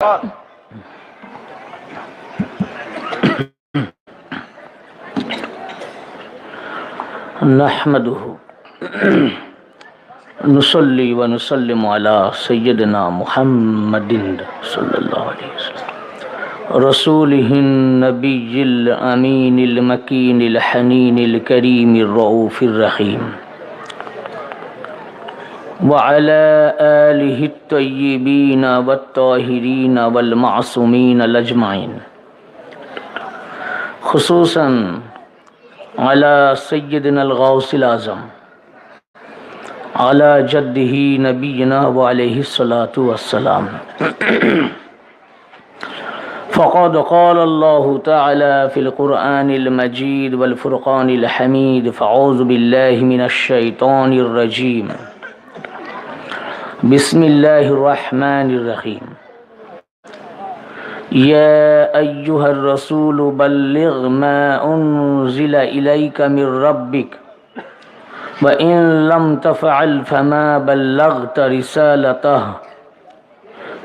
نحمده. نصلي ونسلم على سيدنا محمد صلى الله عليه وسلم. رسوله النبي الأمين المكين الحنين الكريم الرؤوف الرحيم. وعلى آله الطيبين والطاهرين والمعصومين الأجمعين. خصوصا على سيدنا الغوث الأعظم على جده نبينا وعليه الصلاة والسلام. فقد قال الله تعالى في القرآن المجيد والفرقان الحميد فأعوذ بالله من الشيطان الرجيم. بسم الله الرحمن الرحيم. يا أيها الرسول بلغ ما أنزل إليك من ربك. وإن لم تفعل فما بلغت رسالته.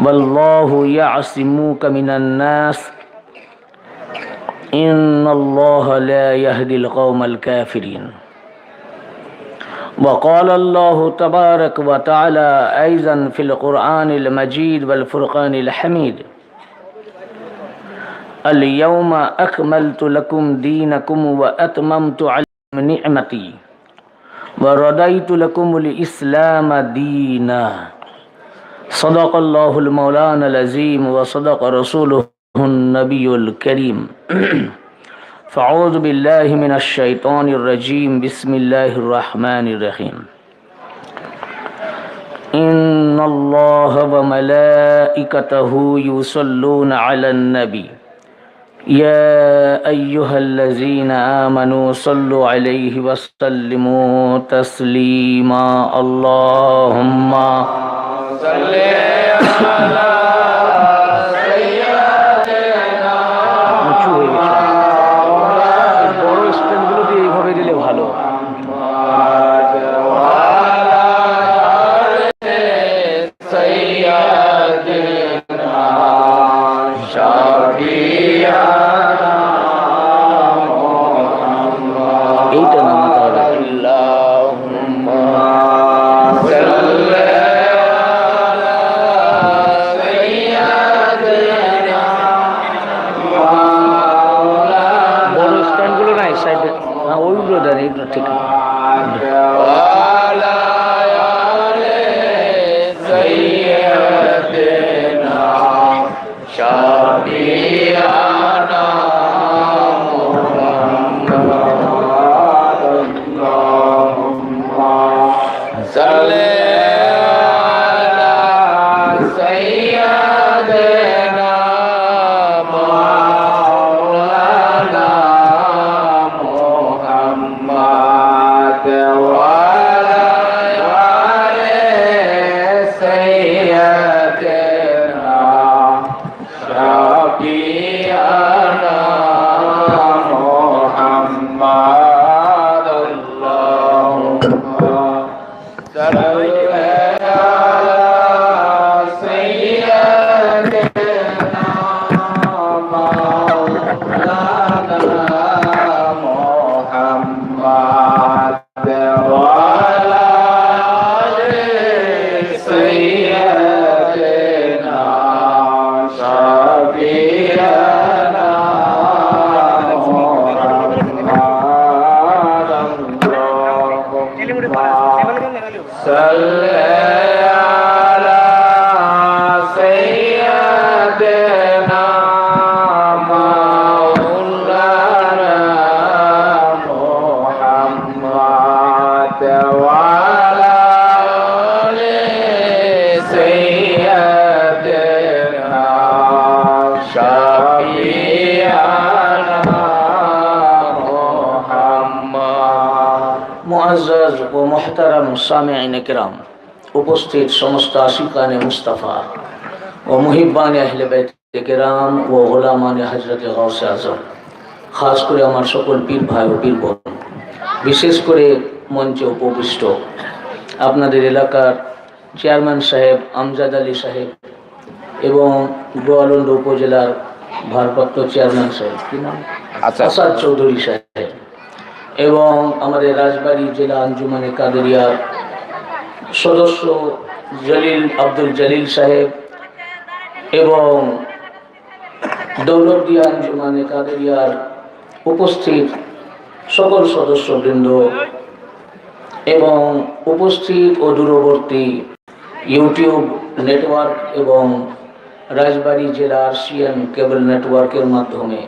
والله يعصمك من الناس. إن الله لا يهدي القوم الكافرين. وقال الله تبارك وتعالى أيضا في القرآن المجيد والفرقان الحميد. اليوم أكملت لكم دينكم وأتممت عليكم نعمتي. ورضيت لكم الإسلام دينا. صدق الله المولانا العظيم وصدق رسوله النبي الكريم. فأعوذ بالله من الشيطان الرجيم بسم الله الرحمن الرحيم إن الله وملائكته يصلون على النبي يا أيها الذين آمنوا صلوا عليه وسلموا تسليما اللهم صل على সাইডে। হ্যাঁ ওইগুলো দেন এইগুলো ঠিক Yeah. মুআজ্জাজ ও মোহতারাম সামিঈন কিরাম উপস্থিত সমস্ত আশিকানে মুস্তাফা ও মুহিব্বান আহলে বাইত কিরাম ও গোলামানে হযরত গাউসে আজম খাস করে আমার সকল পীর ভাই ও পীর বোন বিশেষ করে মঞ্চে উপবিষ্ট আপনাদের এলাকার চেয়ারম্যান সাহেব আমজাদ আলী সাহেব এবং গোয়ালন্দ উপজেলার ভারপ্রাপ্ত চেয়ারম্যান সাহেব কি নাম। আসাদ চৌধুরী সাহেব এবং আমাদের রাজবাড়ী জেলা আঞ্জুমানে কাদেরিয়ার সদস্য জলিল আব্দুল জলিল সাহেব এবং দৌলতদিয়া আঞ্জুমানে কাদেরিয়ার উপস্থিত সকল সদস্যবৃন্দ এবং উপস্থিত ও দূরবর্তী ইউটিউব নেটওয়ার্ক এবং রাজবাড়ী জেলার সিএন কেবল নেটওয়ার্কের মাধ্যমে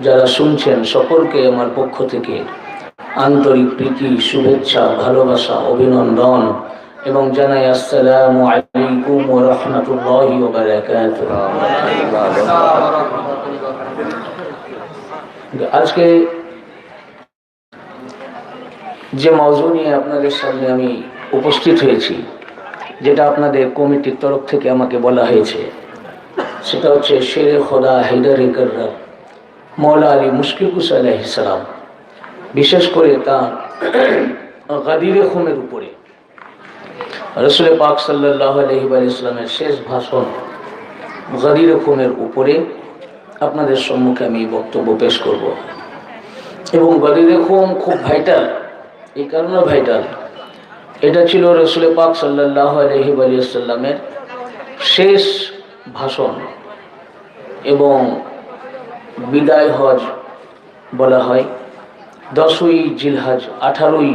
যারা শুনছেন সকলকে আমার পক্ষ থেকে আন্তরিক প্রীতি, শুভেচ্ছা, ভালোবাসা, অভিনন্দন এবং জানাই আসসালামু আলাইকুম ওয়া রাহমাতুল্লাহি ওয়া বারাকাতুহু। আজকে যে মৌজু নিয়ে আপনাদের সামনে আমি উপস্থিত হয়েছি, যেটা আপনাদের কমিটির তরফ থেকে আমাকে বলা হয়েছে, সেটা হচ্ছে শেরে খোদা হেদার কর্রার মৌলা আলী মুশকিল কুসাল সালাম। বিশেষ করে তার গাদিরে খুমের উপরে। রসুল পাক সাল্লাহ আলহিব ইসলামের শেষ ভাষণ গাদিরে খুমের উপরে আপনাদের সম্মুখে আমি বক্তব্য পেশ করব। এবং গদিরে খুম খুব ভাইটাল এই কারণে ভাইটাল এটা ছিল রসুল পাক সাল্লাহ আলহিব আলিয়াল্লামের শেষ ভাষণ এবং বিদায় হজ বলা হয়। দশই জিলহাজ, আঠারোই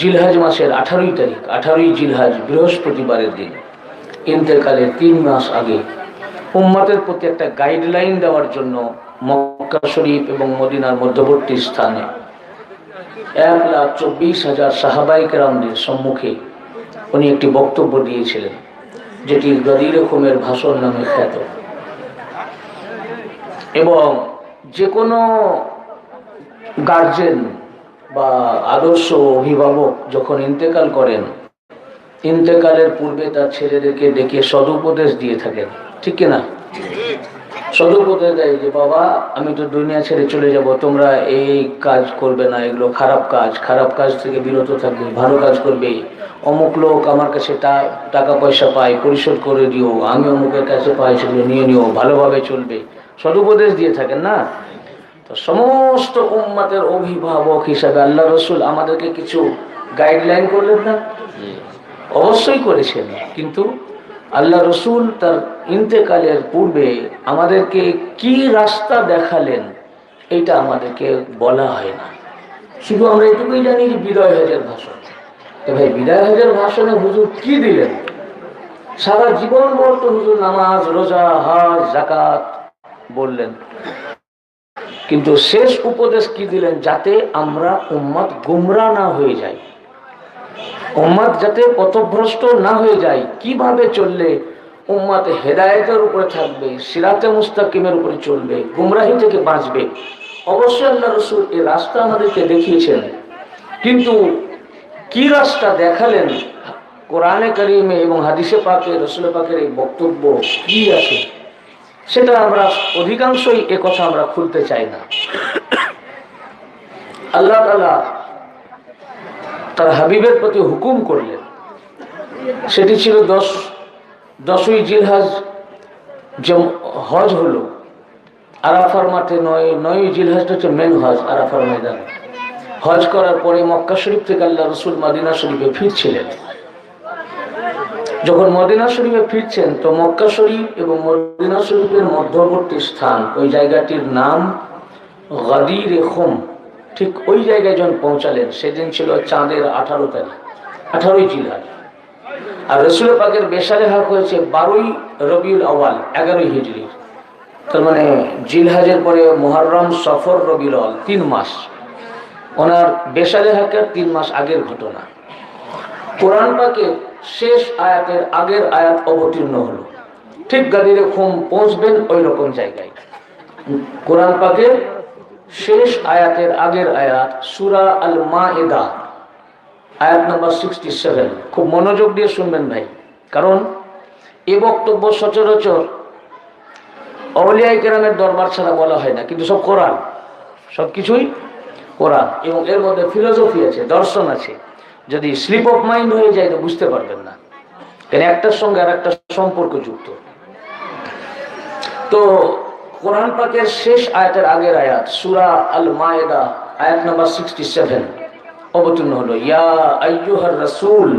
জিলহাজ মাসের আঠারোই তারিখ, আঠারোই জিলহাজ বৃহস্পতিবারের দিন। ইন্তেকালের তিন মাস আগে উম্মাতের প্রতি একটা গাইডলাইন দেওয়ার জন্য মক্কা শরীফ এবং মদিনার মধ্যবর্তী স্থানে এক লাখ চব্বিশ হাজার সাহাবাই কেরামদের সম্মুখে উনি একটি বক্তব্য দিয়েছিলেন, যেটি গদির রকমের ভাষণ নামে খ্যাত। এবং যে কোনো গার্জেন বা আদর্শ অভিভাবক যখন ইন্তেকাল করেন, ইন্তেকালের পূর্বে তার ছেলেদেরকে ডেকে সদুপদেশ দিয়ে থাকেন। ঠিক কিনা? সদুপদেশ দেয় যে, বাবা, আমি তো দুনিয়া ছেড়ে চলে যাব, তোমরা এই কাজ করবে না, এগুলো খারাপ কাজ খারাপ কাজ থেকে বিরত থাকবে, ভালো কাজ করবে। অমুক লোক আমার কাছে টাকা পয়সা পায়, পরিশোধ করে দিও, আমি অমুকের কাছে পাই, সেগুলো নিয়ে নিও, ভালোভাবে চলবে। সদুপদেশ দিয়ে থাকেন না? তো সমস্ত উম্মাতের অভিভাবক হিসাবে আল্লাহ রসুল আমাদেরকে কিছু গাইডলাইন করলেন না? অবশ্যই করেছেন। কিন্তু আল্লাহ রসুল তার ইন্তেকালের পূর্বে আমাদেরকে কি রাস্তা দেখালেন এটা আমাদেরকে বলা হয় না। শুধু আমরা এটুকুই জানি যে বিদায় হাজার ভাষণ। তো ভাই বিদায় হাজার ভাষণে হুজুর কি দিলেন? সারা জীবন ভর তো হুজুর নামাজ রোজা হাজ জাকাত বললেন। কিন্তু শেষ উপদেশ কি দিলেন? যাতে আমরা উম্মত গুমরা না হয়ে যাই। উম্মাদ যাতে পথভ্রষ্ট না হয়ে যায়, কীভাবে চললে উম্মাদ হেদায়েতের উপরে থাকবে, সিরাতে মুস্তাকিমের উপরে চলবে, গুমরাহি থেকে বাঁচবে? অবশ্যই আল্লাহ রসুল এই রাস্তা আমাদেরকে দেখিয়েছেন। কিন্তু কি রাস্তা দেখালেন? কোরআনে করিমে এবং হাদিসে পাকে রসুল পাকের এই বক্তব্য কি আছে? সেটা আমরা অধিকাংশই কথা আমরা খুলতে চাই না। আল্লাহ তার হাবিবের প্রতি হুকুম করলেন। সেটি ছিল দশ, দশই জিলহাজ যে হজ হলো। আরাফার মাঠে নয় নয় জিলহাজটা হচ্ছে মেন হজ, আরাফার ময়দানে। হজ করার পরে মক্কা শরীফ থেকে আল্লাহ রসুল মাদিনা শরীফে ফিরছিলেন। যখন মদিনা শরীফে ফিরছেন, তো মক্কা শরীফ এবং মদিনা শরীফের মধ্যবর্তী স্থান, ওই জায়গাটির নাম গাদির খুম। ঠিক ওই জায়গায় যখন পৌঁছালেন, সেদিন ছিল চাঁদের আঠারো তারিখ, আঠারোই জিলহাজ আর রসুল পাকের বেসারে হাক হয়েছে বারোই রবিউল আওয়াল এগারোই হিজড়ির তার মানে জিলহাজের পরে মোহররম সফর রবিউল আওয়াল তিন মাস। ওনার বেসারে হাকের তিন মাস আগের ঘটনা। কোরআন পাকে শেষ আয়াতের আগের আয়াত অবতীর্ণ হলো। ঠিক গাদিরে খুম পৌঁছবেন ওই রকম জায়গায়। কোরআন পাকের শেষ আয়াতের আগের আয়াত সুরা আল মাএদা আয়াত নাম্বার সিক্সটি সেভেন খুব মনোযোগ দিয়ে শুনবেন ভাই, কারণ এ বক্তব্য সচরাচর অলিয়াই কেরামের দরবার ছাড়া বলা হয় না, কিন্তু সব কোরআন সব কিছুই কোরআন এবং এর মধ্যে ফিলোসফি আছে, দর্শন আছে। যদি স্লিপ অফ মাইন্ড হয়ে যায় তো বুঝতে পারবেন না। কারণ একটার সঙ্গে আর একটা সম্পর্ক যুক্ত। তো কোরআন পাকের শেষ আয়াতের আগের আয়াত, সুরা আল মায়েদা আয়াত নাম্বার সিক্সটি সেভেন অবতীর্ণ হলো, ইয়া আইয়ুহার রাসূল